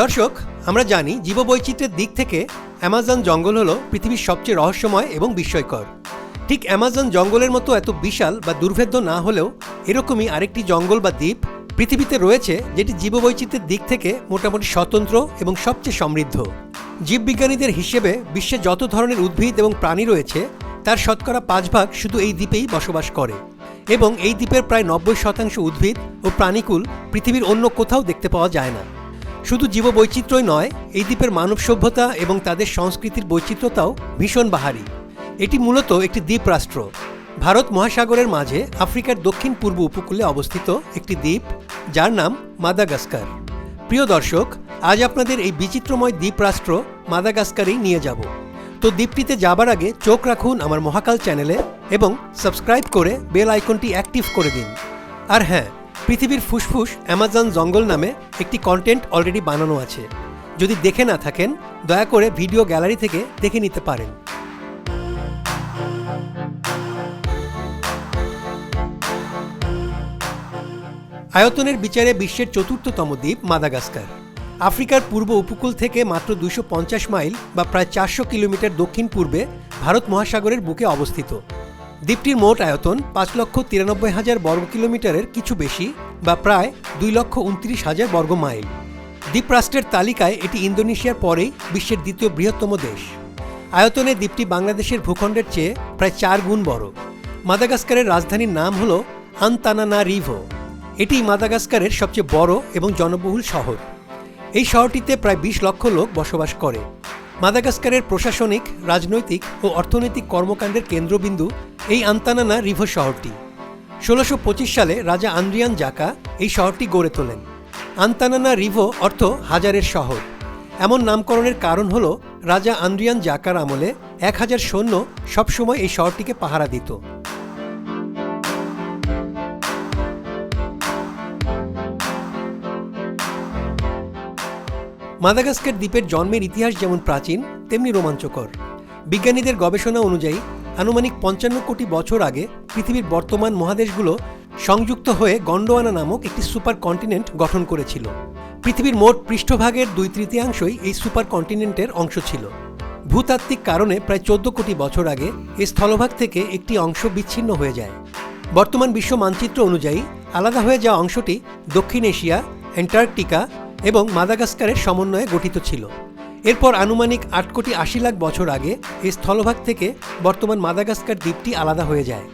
দর্শক, আমরা জানি জীববৈচিত্র্যের দিক থেকে অ্যামাজন জঙ্গল হলো পৃথিবীর সবচেয়ে রহস্যময় এবং বিস্ময়কর। ঠিক অ্যামাজন জঙ্গলের মতো এত বিশাল বা দুর্ভেদ্য না হলেও এরকমই আরেকটি জঙ্গল বা দ্বীপ পৃথিবীতে রয়েছে যেটি জীববৈচিত্র্যের দিক থেকে মোটামুটি স্বতন্ত্র এবং সবচেয়ে সমৃদ্ধ। জীববিজ্ঞানীদের হিসেবে বিশ্বে যত ধরনের উদ্ভিদ এবং প্রাণী রয়েছে, তার শতকরা পাঁচ ভাগ শুধু এই দ্বীপেই বসবাস করে। এবং এই দ্বীপের প্রায় নব্বই শতাংশ উদ্ভিদ ও প্রাণীকুল পৃথিবীর অন্য কোথাও দেখতে পাওয়া যায় না। শুধু জীববৈচিত্র্যই নয়, এই দ্বীপের মানব সভ্যতা এবং তাদের সংস্কৃতির বৈচিত্র্যতাও ভীষণ বাহারি। এটি মূলত একটি দ্বীপ রাষ্ট্র ভারত মহাসাগরের মাঝে আফ্রিকার দক্ষিণ পূর্ব উপকূলে অবস্থিত একটি দ্বীপ, যার নাম মাদাগাস্কার। প্রিয় দর্শক, আজ আপনাদের এই বিচিত্রময় দ্বীপ রাষ্ট্র মাদাগাস্কারেই নিয়ে যাব। তো দ্বীপটিতে যাবার আগে চোখ রাখুন আমার মহাকাল চ্যানেলে এবং সাবস্ক্রাইব করে বেল আইকনটি অ্যাক্টিভ করে দিন। আর হ্যাঁ পৃথিবীর ফুসফুস অ্যামাজন জঙ্গল নামে একটি কন্টেন্ট অলরেডি বানানো আছে। যদি দেখে না থাকেন, দয়া করে ভিডিও গ্যালারি থেকে দেখে নিতে পারেন। আয়তনের বিচারে বিশ্বের চতুর্থতম দ্বীপ মাদাগাস্কার। আফ্রিকার পূর্ব উপকূল থেকে মাত্র দুশো মাইল বা প্রায় চারশো কিলোমিটার দক্ষিণ পূর্বে ভারত মহাসাগরের বুকে অবস্থিত। দ্বীপটির মোট আয়তন পাঁচ লক্ষ তিরানব্বই হাজার বর্গ কিলোমিটারের কিছু বেশি, বা প্রায় দুই লক্ষ উনত্রিশ হাজার বর্গ মাইল। দ্বীপরাষ্ট্রের তালিকায় এটি ইন্দোনেশিয়ার পরেই বিশ্বের দ্বিতীয় বৃহত্তম দেশ। আয়তনে দ্বীপটি বাংলাদেশের ভূখণ্ডের চেয়ে প্রায় চার গুণ বড়। মাদাগাস্কারের রাজধানীর নাম হল আন্তানানা রিভো এটি মাদাগাস্কারের সবচেয়ে বড় এবং জনবহুল শহর। এই শহরটিতে প্রায় বিশ লক্ষ লোক বসবাস করে। মাদাগাস্কারের প্রশাসনিক, রাজনৈতিক ও অর্থনৈতিক কর্মকাণ্ডের কেন্দ্রবিন্দু এই আন্তানানা রিভো শহরটি। ষোলোশো সালে রাজা আন্দ্রিয়ান জাকা এই শহরটি গড়ে তোলেন। আন্তানানা রিভো অর্থ হাজারের শহর। এমন নামকরণের কারণ হল, রাজা আন্দ্রিয়ান জাকার আমলে এক হাজার সৈন্য সবসময় এই শহরটিকে পাহারা দিত। মাদাগাস্কার দ্বীপের জন্মের ইতিহাস যেমন প্রাচীন, তেমনি রোমাঞ্চকর। বিজ্ঞানীদের গবেষণা অনুযায়ী আনুমানিক পঞ্চান্ন কোটি বছর আগে পৃথিবীর বর্তমান মহাদেশগুলো সংযুক্ত হয়ে গন্ডোয়ানা নামক একটি সুপার কন্টিনেন্ট গঠন করেছিল। পৃথিবীর মোট পৃষ্ঠভাগের দুই তৃতীয়াংশই এই সুপার কন্টিনেন্টের অংশ ছিল। ভূতাত্ত্বিক কারণে প্রায় চোদ্দ কোটি বছর আগে এই স্থলভাগ থেকে একটি অংশ বিচ্ছিন্ন হয়ে যায়। বর্তমান বিশ্ব মানচিত্র অনুযায়ী আলাদা হয়ে যাওয়া অংশটি দক্ষিণ এশিয়া, অ্যান্টার্কটিকা এবং মাদাগাস্কারের সমন্বয়ে গঠিত ছিল। এরপর আনুমানিক আট কোটি আশি লাখ বছর আগে এই স্থলভাগ থেকে বর্তমান মাদাগাস্কার দ্বীপটি আলাদা হয়ে যায়।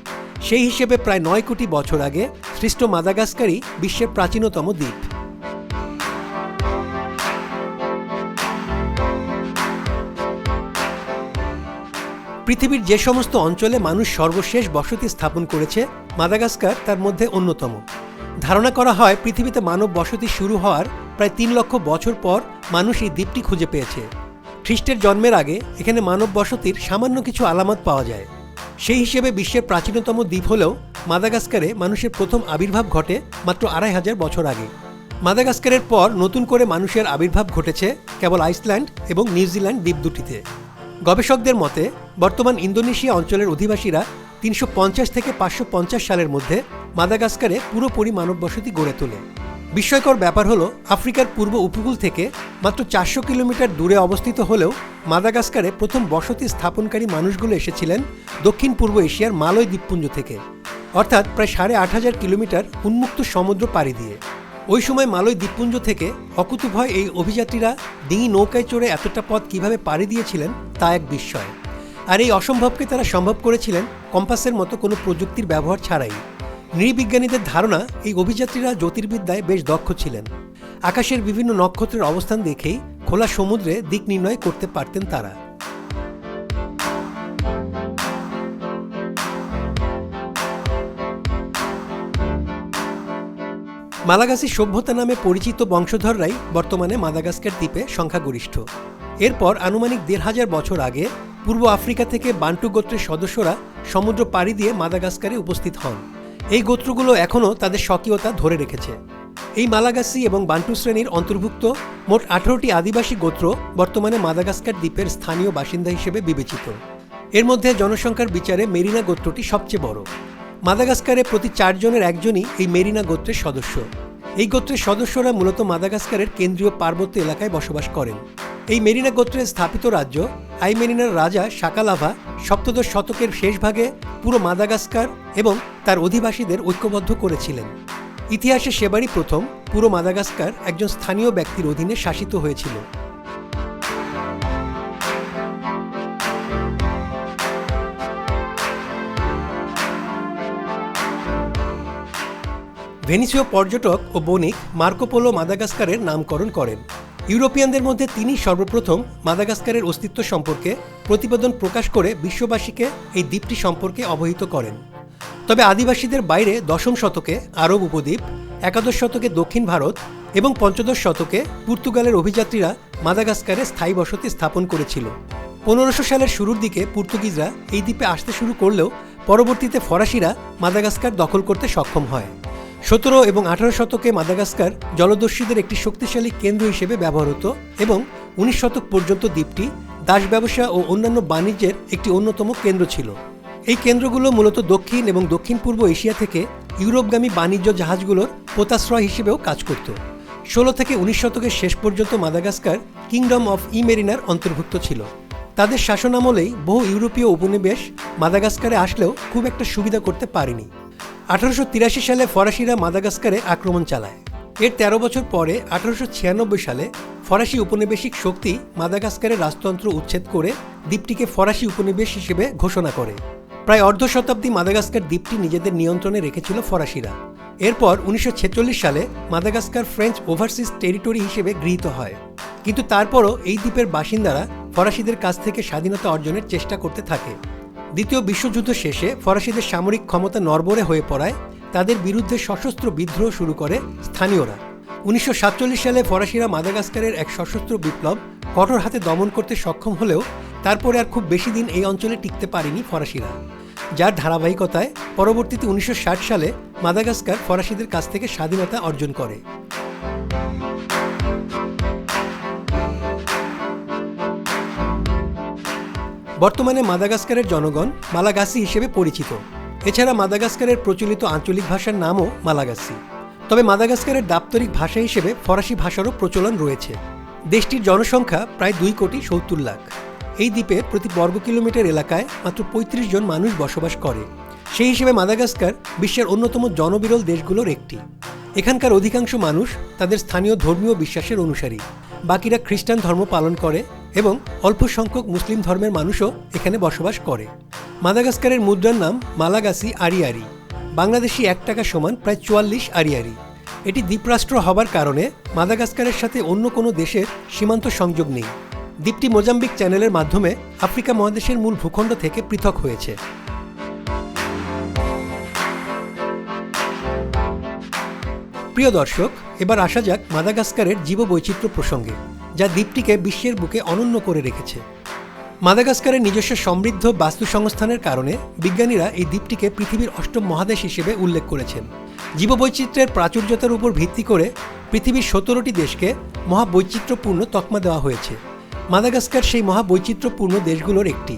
সেই হিসেবে প্রায় নয় কোটি বছর আগে সৃষ্ট মাদাগাস্কারই বিশ্বের প্রাচীনতম দ্বীপ। পৃথিবীর যে সমস্ত অঞ্চলে মানুষ সর্বশেষ বসতি স্থাপন করেছে, মাদাগাস্কার তার মধ্যে অন্যতম। ধারণা করা হয় পৃথিবীতে মানব বসতি শুরু হওয়ার প্রায় তিন লক্ষ বছর পর মানুষ এই দ্বীপটি খুঁজে পেয়েছে। খ্রিস্টের জন্মের আগে এখানে মানব বসতির সামান্য কিছু আলামত পাওয়া যায়। সেই হিসেবে বিশ্বের প্রাচীনতম দ্বীপ হলেও মাদাগাস্কারে মানুষের প্রথম আবির্ভাব ঘটে মাত্র আড়াই হাজার বছর আগে। মাদাগাস্কারের পর নতুন করে মানুষের আবির্ভাব ঘটেছে কেবল আইসল্যান্ড এবং নিউজিল্যান্ড দ্বীপ দুটিতে। গবেষকদের মতে, বর্তমান ইন্দোনেশিয়া অঞ্চলের অধিবাসীরা তিনশো পঞ্চাশ থেকে পাঁচশো পঞ্চাশ সালের মধ্যে মাদাগাস্কারে পুরোপুরি মানব বসতি গড়ে তোলে। বিস্ময়কর ব্যাপার হলো, আফ্রিকার পূর্ব উপকূল থেকে মাত্র চারশো কিলোমিটার দূরে অবস্থিত হলেও মাদাগাস্কারে প্রথম বসতি স্থাপনকারী মানুষগুলো এসেছিলেন দক্ষিণ পূর্ব এশিয়ার মালয় দ্বীপপুঞ্জ থেকে। অর্থাৎ প্রায় সাড়ে আট হাজার কিলোমিটার উন্মুক্ত সমুদ্র পাড়ি দিয়ে। ওই সময় মালয় দ্বীপপুঞ্জ থেকে অকুতুভয় এই অভিযাত্রীরা ডিঙি নৌকায় চড়ে এতটা পথ কীভাবে পাড়ি দিয়েছিলেন, তা এক বিস্ময়। আর এই অসম্ভবকে তারা সম্ভব করেছিলেন কম্পাসের মতো কোনো প্রযুক্তির ব্যবহার ছাড়াই। নৃবিজ্ঞানীদের ধারণা, এই অভিযাত্রীরা জ্যোতির্বিদ্যায় বেশ দক্ষ ছিলেন। আকাশের বিভিন্ন নক্ষত্রের অবস্থান দেখেই খোলা সমুদ্রে দিক নির্ণয় করতে পারতেন তারা। মালাগাসি সভ্যতা নামে পরিচিত বংশধররাই বর্তমানে মাদাগাস্কার দ্বীপে সংখ্যাগরিষ্ঠ। এরপর আনুমানিক দেড় হাজার বছর আগে পূর্ব আফ্রিকা থেকে বান্টু গোত্রের সদস্যরা সমুদ্র পাড়ি দিয়ে মাদাগাস্কারে উপস্থিত হন। এই গোত্রগুলো এখনও তাদের স্বকীয়তা ধরে রেখেছে। এই মালাগাসি এবং বান্টু শ্রেণির অন্তর্ভুক্ত মোট আঠারোটি আদিবাসী গোত্র বর্তমানে মাদাগাস্কার দ্বীপের স্থানীয় বাসিন্দা হিসেবে বিবেচিত। এর মধ্যে জনসংখ্যার বিচারে মেরিনা গোত্রটি সবচেয়ে বড়। মাদাগাস্কারে প্রতি চারজনের একজনই এই মেরিনা গোত্রের সদস্য। এই গোত্রের সদস্যরা মূলত মাদাগাস্কারের কেন্দ্রীয় পার্বত্য এলাকায় বসবাস করেন। এই মেরিনা গোত্রের স্থাপিত রাজ্য আইমেরিনার রাজা শাকালাভা সপ্তদশ শতকের শেষ ভাগে পুরো মাদাগাস্কার এবং তার অধিবাসীদের ঐক্যবদ্ধ করেছিলেন। ইতিহাসে সেবারই প্রথম পুরো মাদাগাস্কার একজন স্থানীয় ব্যক্তির অধীনে শাসিত হয়েছিল। ভেনিসীয় পর্যটক ও বণিক মার্কোপোলো মাদাগাস্কারের নামকরণ করেন। ইউরোপিয়ানদের মধ্যে তিনি সর্বপ্রথম মাদাগাস্কারের অস্তিত্ব সম্পর্কে প্রতিবেদন প্রকাশ করে বিশ্ববাসীকে এই দ্বীপটি সম্পর্কে অবহিত করেন। তবে আদিবাসীদের বাইরে দশম শতকে আরব উপদ্বীপ, একাদশ শতকে দক্ষিণ ভারত এবং পঞ্চদশ শতকে পর্তুগালের অভিযাত্রীরা মাদাগাস্কারে স্থায়ী বসতি স্থাপন করেছিল। পনেরোশো সালের শুরুর দিকে পর্তুগিজরা এই দ্বীপে আসতে শুরু করলেও পরবর্তীতে ফরাসিরা মাদাগাস্কার দখল করতে সক্ষম হয়। সতেরো এবং আঠারো শতকে মাদাগাস্কার জলদস্যুদের একটি শক্তিশালী কেন্দ্র হিসেবে ব্যবহার হতো এবং উনিশ শতক পর্যন্ত দ্বীপটি দাস ব্যবসা ও অন্যান্য বাণিজ্যের একটি অন্যতম কেন্দ্র ছিল। এই কেন্দ্রগুলো মূলত দক্ষিণ এবং দক্ষিণ পূর্ব এশিয়া থেকে ইউরোপগামী বাণিজ্য জাহাজগুলোর পোতাশ্রয় হিসেবেও কাজ করত। ষোলো থেকে উনিশ শতকের শেষ পর্যন্ত মাদাগাস্কার কিংডম অফ ইমেরিনার অন্তর্ভুক্ত ছিল। তাদের শাসনামলেই বহু ইউরোপীয় উপনিবেশ মাদাগাস্কারে আসলেও খুব একটা সুবিধা করতে পারেনি। আঠারোশো তিরাশি সালে ফরাসিরা মাদাগাস্কারে আক্রমণ চালায়। এর ১৩ বছর পরে আঠারোশো ছিয়ানব্বই সালে ফরাসি উপনিবেশিক শক্তি মাদাগাস্কারের রাজতন্ত্র উচ্ছেদ করে দ্বীপটিকে ফরাসি উপনিবেশ হিসেবে ঘোষণা করে। প্রায় অর্ধ শতাব্দী মাদাগাস্কার দ্বীপটি নিজেদের নিয়ন্ত্রণে রেখেছিল ফরাসিরা। এরপর উনিশশো ছেচল্লিশ সালে মাদাগাস্কার ফ্রেঞ্চ ওভারসিজ টেরিটরি হিসেবে গৃহীত হয়। কিন্তু তারপরও এই দ্বীপের বাসিন্দারা ফরাসিদের কাছ থেকে স্বাধীনতা অর্জনের চেষ্টা করতে থাকে। দ্বিতীয় বিশ্বযুদ্ধ শেষে ফরাসিদের সামরিক ক্ষমতা নরবরে হয়ে পড়ায় তাদের বিরুদ্ধে সশস্ত্র বিদ্রোহ শুরু করে স্থানীয়রা। উনিশশো সাতচল্লিশ সালে ফরাসিরা মাদাগাস্কারের এক সশস্ত্র বিপ্লব কঠোর হাতে দমন করতে সক্ষম হলেও তারপরে আর খুব বেশি দিন এই অঞ্চলে টিকতে পারেনি ফরাসিরা। যার ধারাবাহিকতায় পরবর্তীতে উনিশশো ষাট সালে মাদাগাস্কার ফরাসিদের কাছ থেকে স্বাধীনতা অর্জন করে। বর্তমানে মাদাগাস্কারের জনগণ মালাগাসি হিসেবে পরিচিত। এছাড়া মাদাগাস্কারের প্রচলিত আঞ্চলিক ভাষার নামও মালাগাসি তবে মাদাগাস্কারের দাপ্তরিক ভাষা হিসেবে ফরাসি ভাষারও প্রচলন রয়েছে। দেশটির জনসংখ্যা প্রায় দুই কোটি সত্তর লাখ। এই দ্বীপে প্রতি বর্গ কিলোমিটার এলাকায় মাত্র ৩৫ জন মানুষ বসবাস করে। সেই হিসেবে মাদাগাস্কার বিশ্বের অন্যতম জনবিরল দেশগুলোর একটি। এখানকার অধিকাংশ মানুষ তাদের স্থানীয় ধর্মীয় বিশ্বাসের অনুসারী। বাকিরা খ্রিস্টান ধর্ম পালন করে এবং অল্প সংখ্যক মুসলিম ধর্মের মানুষও এখানে বসবাস করে। মাদাগাস্কারের মুদ্রার নাম মালাগাসি আরিয়ারি। বাংলাদেশি এক টাকা সমান প্রায় চুয়াল্লিশ আরিয়ারি। এটি দ্বীপরাষ্ট্র হবার কারণে মাদাগাস্কারের সাথে অন্য কোনো দেশের সীমান্ত সংযোগ নেই। দ্বীপটি মোজাম্বিক চ্যানেলের মাধ্যমে আফ্রিকা মহাদেশের মূল ভূখণ্ড থেকে পৃথক হয়েছে। প্রিয় দর্শক, এবার আসা যাক মাদাগাস্কারের জীববৈচিত্র্য প্রসঙ্গে। যা দ্বীপটিকে বিশ্বের বুকে অনন্য করে রেখেছে। মাদাগাস্কারের নিজস্ব সমৃদ্ধ বাস্তু সংস্থানের কারণে বিজ্ঞানীরা এই দ্বীপটিকে পৃথিবীর অষ্টম মহাদেশ হিসেবে উল্লেখ করেছেন। জীববৈচিত্র্যের প্রাচুর্যতার উপর ভিত্তি করে পৃথিবীর সতেরোটি দেশকে মহাবৈচিত্র্যপূর্ণ তকমা দেওয়া হয়েছে। মাদাগাস্কার সেই মহাবৈচিত্র্যপূর্ণ দেশগুলোর একটি।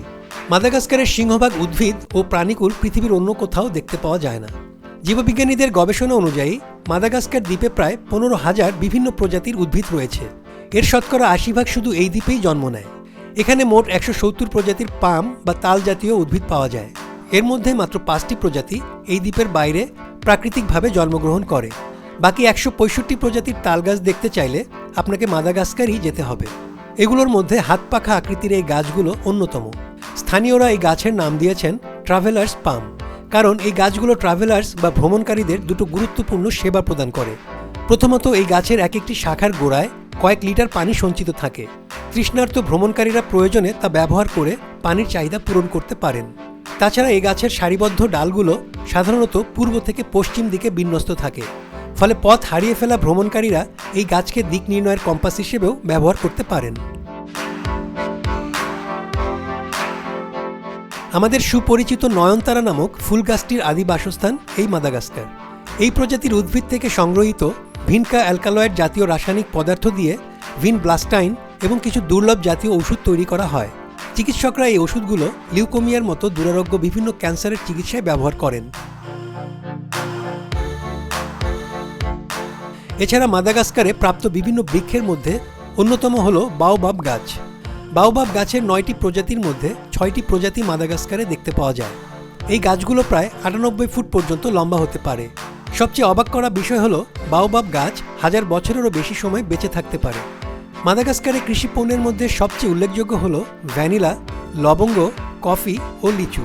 মাদাগাস্কারের সিংহভাগ উদ্ভিদ ও প্রাণীকুল পৃথিবীর অন্য কোথাও দেখতে পাওয়া যায় না। জীববিজ্ঞানীদের গবেষণা অনুযায়ী, মাদাগাস্কার দ্বীপে প্রায় পনেরো হাজার বিভিন্ন প্রজাতির উদ্ভিদ রয়েছে। এর শতকরা আশি ভাগ শুধু এই দ্বীপেই জন্ম নেয়। এখানে মোট একশো সত্তর প্রজাতির পাম বা তাল জাতীয় উদ্ভিদ পাওয়া যায়। এর মধ্যে মাত্র পাঁচটি প্রজাতি এই দ্বীপের বাইরে প্রাকৃতিকভাবে জন্মগ্রহণ করে। বাকি একশো পঁয়ষট্টি প্রজাতির তাল গাছ দেখতে চাইলে আপনাকে মাদাগাস্কারই যেতে হবে। এগুলোর মধ্যে হাত পাখা আকৃতির এই গাছগুলো অন্যতম। স্থানীয়রা এই গাছের নাম দিয়েছেন ট্রাভেলার্স পাম, কারণ এই গাছগুলো ট্রাভেলার্স বা ভ্রমণকারীদের দুটো গুরুত্বপূর্ণ সেবা প্রদান করে। প্রথমত এই গাছের এক একটি শাখার গোড়ায় কয়েক লিটার পানি সঞ্চিত থাকে। তৃষ্ণার্ত ভ্রমণকারীরা প্রয়োজনে তা ব্যবহার করে পানির চাহিদা পূরণ করতে পারেন। তাছাড়া এই গাছের সারিবদ্ধ ডালগুলো সাধারণত পূর্ব থেকে পশ্চিম দিকে বিন্যস্ত থাকে। ফলে পথ হারিয়ে ফেলা ভ্রমণকারীরা এই গাছকে দিক নির্ণয়ের কম্পাস হিসেবেও ব্যবহার করতে পারেন। আমাদের সুপরিচিত নয়নতারা নামক ফুল গাছটির আদি বাসস্থান এই মাদাগাস্কার। এই প্রজাতির উদ্ভিদ থেকে সংগ্রহীত ভিনকা অ্যালকালয়েড জাতীয় রাসায়নিক পদার্থ দিয়ে ভিন ব্লাস্টাইন এবং কিছু দুর্লভ জাতীয় ওষুধ তৈরি করা হয়। চিকিৎসকরা এই ওষুধগুলো লিউকোমিয়ার মতো দুরারোগ্য বিভিন্ন ক্যান্সারের চিকিৎসায় ব্যবহার করেন। এছাড়া মাদাগাস্কারে প্রাপ্ত বিভিন্ন বৃক্ষের মধ্যে অন্যতম হল বাওবাব গাছ। বাওবাব গাছের নয়টি প্রজাতির মধ্যে ছয়টি প্রজাতি মাদাগাস্কারে দেখতে পাওয়া যায়। এই গাছগুলো প্রায় আটানব্বই ফুট পর্যন্ত লম্বা হতে পারে। সবচেয়ে অবাক করা বিষয় হলো, বাওবাব গাছ হাজার বছরেরও বেশি সময় বেঁচে থাকতে পারে। মাদাগাস্কারে কৃষি পণ্যের মধ্যে সবচেয়ে উল্লেখযোগ্য হল ভ্যানিলা, লবঙ্গ, কফি ও লিচু।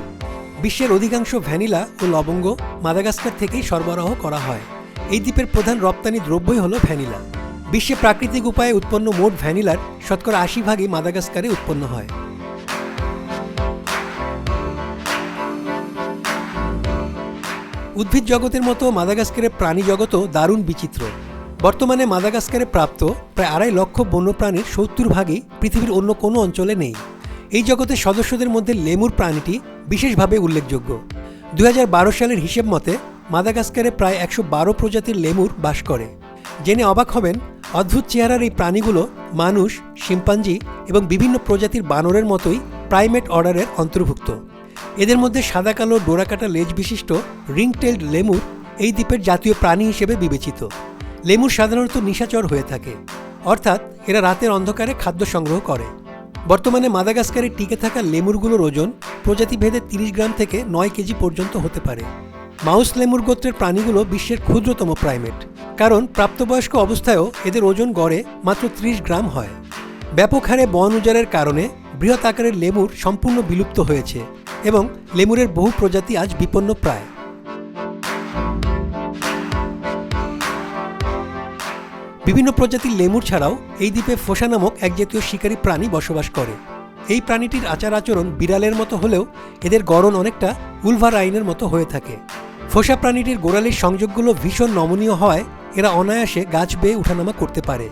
বিশ্বের অধিকাংশ ভ্যানিলা ও লবঙ্গ মাদাগাস্কার থেকেই সরবরাহ করা হয়। এই দ্বীপের প্রধান রপ্তানি দ্রব্যই হল ভ্যানিলা। বিশ্বে প্রাকৃতিক উপায়ে উৎপন্ন মোট ভ্যানিলার শতকরা আশি ভাগই মাদাগাস্কারে উৎপন্ন হয়। উদ্ভিদ জগতের মতো মাদাগাস্কারের প্রাণী জগতও দারুণ বিচিত্র। বর্তমানে মাদাগাস্কারে প্রাপ্ত প্রায় আড়াই লক্ষ বন্যপ্রাণীর সত্তর ভাগই পৃথিবীর অন্য কোনো অঞ্চলে নেই। এই জগতের সদস্যদের মধ্যে লেমুর প্রাণীটি বিশেষভাবে উল্লেখযোগ্য। দু হাজার বারো সালের হিসেব মতে, মাদাগাস্কারে প্রায় একশো বারো প্রজাতির লেমুর বাস করে। জেনে অবাক হবেন, অদ্ভুত চেহারার এই প্রাণীগুলো মানুষ, শিম্পাঞ্জি এবং বিভিন্ন প্রজাতির বানরের মতোই প্রাইমেট অর্ডারের অন্তর্ভুক্ত। এদের মধ্যে সাদা কালো ডোরাকাটা লেজ বিশিষ্ট রিংটেলড লেমুর এই দ্বীপের জাতীয় প্রাণী হিসেবে বিবেচিত। লেমুর সাধারণত নিশাচর হয়ে থাকে। অর্থাৎ এরা রাতের অন্ধকারে খাদ্য সংগ্রহ করে। বর্তমানে মাদাগাস্কারে টিকে থাকা লেমুরগুলোর ওজন প্রজাতিভেদে তিরিশ গ্রাম থেকে নয় কেজি পর্যন্ত হতে পারে। মাউস লেমুর গোত্রের প্রাণীগুলো বিশ্বের ক্ষুদ্রতম প্রাইমেট। কারণ প্রাপ্তবয়স্ক অবস্থায়ও এদের ওজন গড়ে মাত্র ত্রিশ গ্রাম হয়। ব্যাপক হারে বন উজাড়ের কারণে বৃহৎ আকারের লেমুর সম্পূর্ণ বিলুপ্ত হয়েছে। এবং লেমুরের বহু প্রজাতি আজ বিপন্ন প্রায়। বিভিন্ন প্রজাতির লেমুর ছাড়াও এই দ্বীপে ফোসা নামক এক জাতীয় শিকারী প্রাণী বসবাস করে। এই প্রাণীটির আচার আচরণ বিড়ালের মতো হলেও এদের গড়ন অনেকটা উলভার আইনের মতো হয়ে থাকে। ফোসা প্রাণীটির গোড়ালির সংযোগগুলো ভীষণ নমনীয় হয় এরা অনায়াসে গাছ বেয়ে উঠানামা করতে পারে।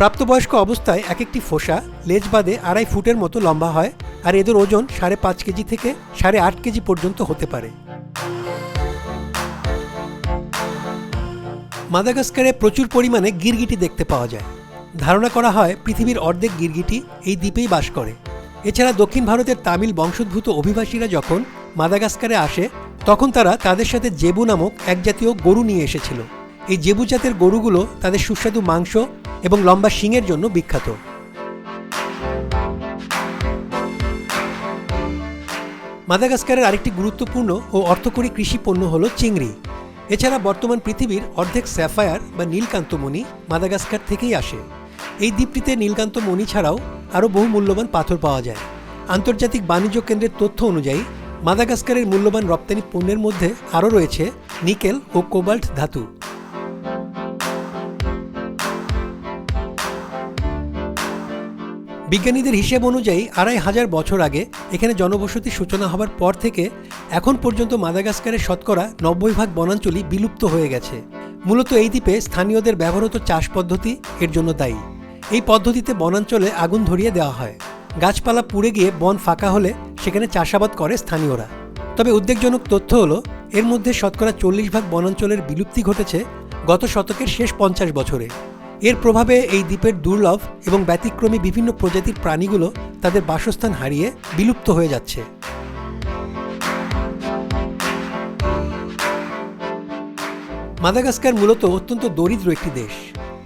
প্রাপ্তবয়স্ক অবস্থায় এক একটি ফোসা, লেজ বাদে আড়াই ফুটের মতো লম্বা হয় আর এদের ওজন সাড়ে পাঁচ কেজি থেকে সাড়ে আট কেজি পর্যন্ত হতে পারে। মাদাগাস্কারে প্রচুর পরিমাণে গিরগিটি দেখতে পাওয়া যায়। ধারণা করা হয় পৃথিবীর অর্ধেক গিরগিটি এই দ্বীপেই বাস করে। এছাড়া দক্ষিণ ভারতের তামিল বংশোদ্ভূত অভিবাসীরা যখন মাদাগাস্কারে আসে, তখন তারা তাদের সাথে জেবু নামক এক জাতীয় গরু নিয়ে এসেছিল। এই জেবু জাতের গরুগুলো তাদের সুস্বাদু মাংস এবং লম্বা শিংয়ের জন্য বিখ্যাত। মাদাগাস্কারের আরেকটি গুরুত্বপূর্ণ ও অর্থকরী কৃষি পণ্য হল চিংড়ি। এছাড়া বর্তমান পৃথিবীর অর্ধেক স্যাফায়ার বা নীলকান্তমণি মাদাগাস্কার থেকেই আসে। এই দ্বীপটিতে নীলকান্তমণি ছাড়াও আরও বহু মূল্যবান পাথর পাওয়া যায়। আন্তর্জাতিক বাণিজ্য কেন্দ্রের তথ্য অনুযায়ী, মাদাগাস্কারের মূল্যবান রপ্তানি পণ্যের মধ্যে আরও রয়েছে নিকেল ও কোবাল্ট ধাতু। বিজ্ঞানীদের হিসেব অনুযায়ী আড়াই হাজার বছর আগে এখানে জনবসতির সূচনা হবার পর থেকে এখন পর্যন্ত মাদাগাস্কারের শতকরা নব্বই ভাগ বনাঞ্চলই বিলুপ্ত হয়ে গেছে। মূলত এই দ্বীপে স্থানীয়দের ব্যবহৃত চাষ পদ্ধতি এর জন্য দায়ী। এই পদ্ধতিতে বনাঞ্চলে আগুন ধরিয়ে দেওয়া হয়। গাছপালা পুড়ে গিয়ে বন ফাঁকা হলে সেখানে চাষাবাদ করে স্থানীয়রা। তবে উদ্বেগজনক তথ্য হলো, এর মধ্যে শতকরা চল্লিশ ভাগ বনাঞ্চলের বিলুপ্তি ঘটেছে গত শতকের শেষ পঞ্চাশ বছরে। এর প্রভাবে এই দ্বীপের দুর্লভ এবং ব্যতিক্রমী বিভিন্ন প্রজাতির প্রাণীগুলো তাদের বাসস্থান হারিয়ে বিলুপ্ত হয়ে যাচ্ছে। মাদাগাস্কার মূলত অত্যন্ত দরিদ্র একটি দেশ।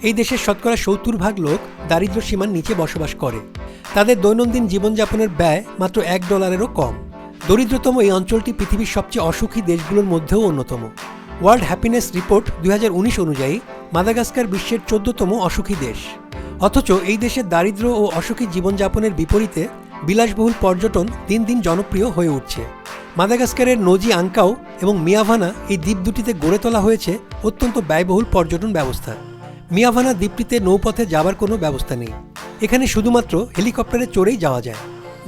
এই দেশের শতকরা সত্তর ভাগ লোক দারিদ্র সীমার নিচে বসবাস করে। তাদের দৈনন্দিন জীবনযাপনের ব্যয় মাত্র এক ডলারেরও কম। দরিদ্রতম এই অঞ্চলটি পৃথিবীর সবচেয়ে অসুখী দেশগুলোর মধ্যেও অন্যতম। ওয়ার্ল্ড হ্যাপিনেস রিপোর্ট দুই হাজার উনিশ অনুযায়ী মাদাগাস্কার বিশ্বের চোদ্দতম অসুখী দেশ। অথচ এই দেশের দারিদ্র ও অসুখী জীবনযাপনের বিপরীতে বিলাসবহুল পর্যটন দিন দিন জনপ্রিয় হয়ে উঠছে। মাদাগাস্কারের নজি আঙ্কাও এবং মিয়াভানা এই দ্বীপ দুটিতে গড়ে তোলা হয়েছে অত্যন্ত ব্যয়বহুল পর্যটন ব্যবস্থা। মিয়াভানা দ্বীপটিতে নৌপথে যাবার কোনো ব্যবস্থা নেই। এখানে শুধুমাত্র হেলিকপ্টারে চড়েই যাওয়া যায়।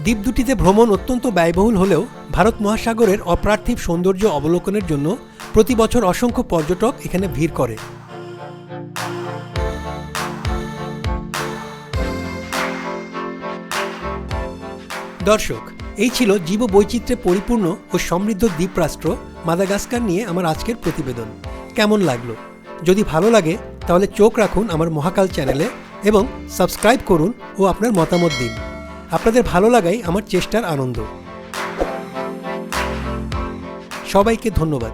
দ্বীপ দুটিতে ভ্রমণ অত্যন্ত ব্যয়বহুল হলেও ভারত মহাসাগরের অপ্রার্থিব সৌন্দর্য অবলোকনের জন্য প্রতি বছর অসংখ্য পর্যটক এখানে ভিড় করে। দর্শক, এই ছিল জীব বৈচিত্র্যে পরিপূর্ণ ও সমৃদ্ধ দ্বীপরাষ্ট্র মাদাগাস্কার নিয়ে আমার আজকের প্রতিবেদন। কেমন লাগল? যদি ভালো লাগে, তাহলে চোখ রাখুন আমার মহাকাল চ্যানেলে এবং সাবস্ক্রাইব করুন ও আপনার মতামত দিন। আপনাদের ভালো লাগাই আমার চেষ্টার আনন্দ। সবাইকে ধন্যবাদ।